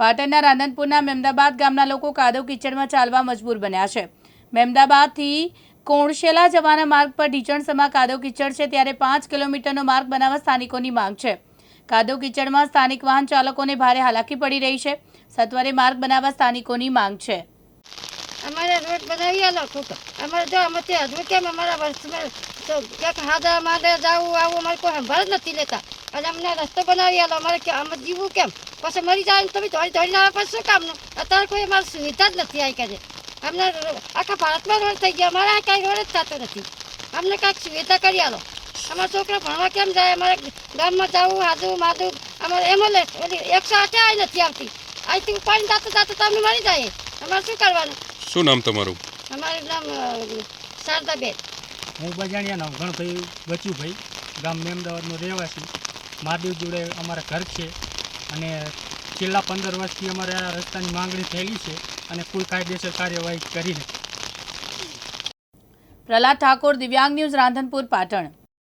પાટણના રાંધનપુરના મેમદાબાદ ગામના લોકો કાદવ કિચડમાં ચાલવા મજબૂર બન્યા છે. મેમદાબાદથી કોણશેલા જવાના માર્ગ પર ઢીચણસમાં કાદવ કિચડ છે, ત્યારે પાંચ કિલોમીટરનો માર્ગ બનાવવા સ્થાનિકોની માંગ છે. કાદવ કિચડમાં સ્થાનિક વાહન ચાલકોને ભારે હાલાકી પડી રહી છે. સત્વરે માર્ગ બનાવવા સ્થાનિકોની માંગ છે. અમારે રોડ બનાવી આલો ખોટો અમારે જો અમે તે હજુ કેમ અમારા વર્ષમાં તો ક્યાંક હાદા માદે જાવું આવું અમારે કોઈ સંભાળ નથી લેતા. અને અમને રસ્તો બનાવી આલો. અમારે કે અમે જીવવું કેમ? પછી મરી જાય ને તમે ધોળી ધોળીને આવે પછી શું કામનું? અત્યારે કોઈ અમારે સુવિધા જ નથી આવી કરે અમને આખા ભારતમાં રોડ થઈ ગયા. અમારે આ કાંઈ રોડ જ થતો નથી. અમને કાંઈક સુવિધા કરી આલો. અમારા છોકરા ભણવા કેમ જાય? અમારે ગામમાં જવું હાદું માદું અમારે એમ્બ્યુલન્સ ઓલી એકસો આઠે આવી નથી આવતી. અહીંથી ઉપાડીને જાતું જાતું તો અમે મરી જાય અમારે શું કરવાનું? શું નામ તમારું? અમારું નામ શારદાબેન. હું બજાણિયાનો ગણભાઈ બચુભાઈ ગામ મેમદાવાદનો રહેવાસી. મહાદેવ જોડે અમારા ઘર છે અને છેલ્લા પંદર વર્ષથી અમારે આ રસ્તાની માંગણી થયેલી છે અને કોઈ કાયદેસર કાર્યવાહી કરી નથી. પ્રહલાદ ઠાકોર દિવ્યાંગ ન્યૂઝ રાંધનપુર પાટણ.